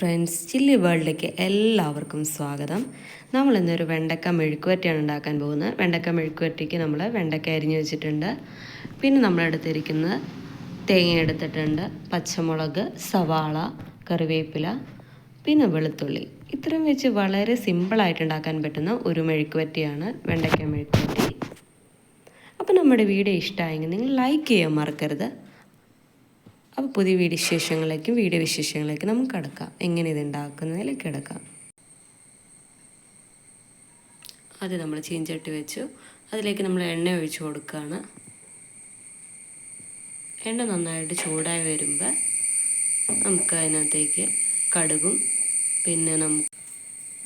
Chilli വേൾഡിലേക്ക് എല്ലാവർക്കും സ്വാഗതം. നമ്മൾ ഇന്നൊരു വെണ്ടക്ക മെഴുക്കുവരട്ടിയാണ് ഉണ്ടാക്കാൻ പോകുന്നത്. വെണ്ടക്ക മെഴുക്കുവരട്ടിക്ക് നമ്മൾ വെണ്ടക്ക അരിഞ്ഞു വെച്ചിട്ടുണ്ട്. പിന്നെ നമ്മളെടുത്തിരിക്കുന്നത് തേങ്ങ എടുത്തിട്ടുണ്ട്. പച്ചമുളക് സവാള കറിവേപ്പില പിന്നെ വെളുത്തുള്ളി. ഇത്രയും വെച്ച് വളരെ സിമ്പിളായിട്ട് ഉണ്ടാക്കാൻ പറ്റുന്ന ഒരു മെഴുക്കുവരട്ടിയാണ് വെണ്ടക്ക മെഴുക്കുവരട്ടി അപ്പോൾ നമ്മുടെ വീഡിയോ ഇഷ്ടമായെങ്കിൽ നിങ്ങൾ ലൈക്ക് ചെയ്യാൻ മറക്കരുത്. പുതിയ വീഡിയോ വിശേഷങ്ങളിലേക്കും വീഡിയോ വിശേഷങ്ങളിലേക്കും നമുക്ക് കിടക്കാം. എങ്ങനെ ഇത് ഉണ്ടാക്കുന്നതിലേക്ക് കിടക്കാം. ആദ്യം നമ്മൾ ചീഞ്ചട്ടി വെച്ചു. അതിലേക്ക് നമ്മൾ എണ്ണ ഒഴിച്ച് കൊടുക്കുകയാണ്. എണ്ണ നന്നായിട്ട് ചൂടായി വരുമ്പോൾ നമുക്ക് അതിനകത്തേക്ക് കടുകും പിന്നെ നമുക്ക്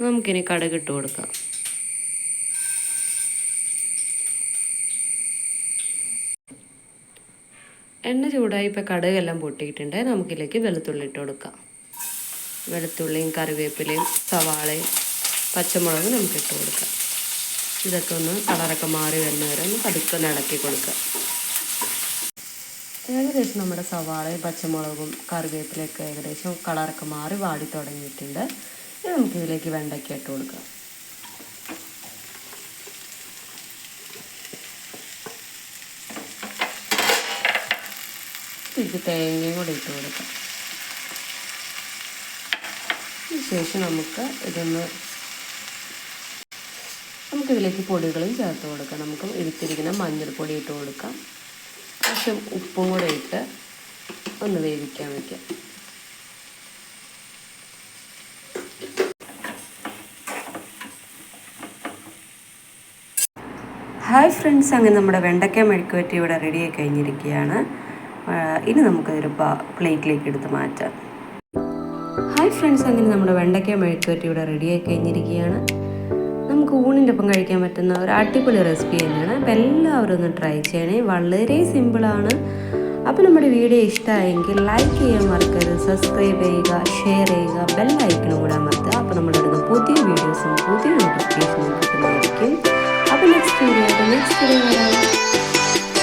നമുക്കിനി കടുകിട്ട് കൊടുക്കാം. എണ്ണ ചൂടായി ഇപ്പോൾ കടുകെല്ലാം പൊട്ടിയിട്ടുണ്ട്. നമുക്കിതിലേക്ക് വെളുത്തുള്ളി ഇട്ട് കൊടുക്കാം. വെളുത്തുള്ളിയും കറിവേപ്പിലയും സവാളയും പച്ചമുളകും നമുക്ക് ഇട്ട് കൊടുക്കാം. ഇതൊക്കെ ഒന്ന് കളറൊക്കെ മാറി വരുന്ന വരെ ഒന്ന് പതുക്കെ ഇളക്കി കൊടുക്കുക ഏകദേശം നമ്മുടെ സവാളയും പച്ചമുളകും കറിവേപ്പിലയൊക്കെ ഏകദേശം കളറൊക്കെ മാറി വാടി തുടങ്ങിയിട്ടുണ്ട്. ഇനി നമുക്കിതിലേക്ക് വെണ്ടയ്ക്ക ഇട്ട് കൊടുക്കാം. ഇത് തേങ്ങയും കൂടി ഇട്ട് കൊടുക്കാം. ശേഷം നമുക്ക് ഇതൊന്ന് നമുക്കിതിലേക്ക് പൊടികളും ചേർത്ത് കൊടുക്കാം. നമുക്ക് എടുത്തിരിക്കുന്ന മഞ്ഞൾപ്പൊടി ഇട്ട് കൊടുക്കാം. പക്ഷെ ഉപ്പും കൂടെ ഇട്ട് ഒന്ന് വേവിക്കാൻ വയ്ക്കാം ഹായ് ഫ്രണ്ട്സ് അങ്ങനെ നമ്മുടെ വെണ്ടയ്ക്ക മെഴുക്കുവറ്റി ഇവിടെ റെഡിയായി കഴിഞ്ഞിരിക്കുകയാണ്. ഇനി നമുക്കതൊരു പ്ലേറ്റിലേക്ക് എടുത്ത് മാറ്റാം. ഹായ് ഫ്രണ്ട്സ് അങ്ങനെ നമ്മുടെ വെണ്ടയ്ക്ക മെഴുക്കുവറ്റി ഇവിടെ റെഡിയായി കഴിഞ്ഞിരിക്കുകയാണ്. നമുക്ക് ഊണിന്റെ ഒപ്പം കഴിക്കാൻ പറ്റുന്ന ഒരു അടിപൊളി റെസിപ്പി തന്നെയാണ്. അപ്പോൾ എല്ലാവരും ഒന്ന് ട്രൈ ചെയ്യണേ. വളരെ സിമ്പിളാണ് അപ്പോൾ നമ്മുടെ വീഡിയോ ഇഷ്ടമായെങ്കിൽ ലൈക്ക് ചെയ്യാൻ മറക്കരുത് സബ്സ്ക്രൈബ് ചെയ്യുക ഷെയർ ചെയ്യുക ബെല്ലൈക്കണും കൂടെ മറക്കുക അപ്പോൾ നമ്മളിടുന്ന പുതിയ വീഡിയോസും പുതിയ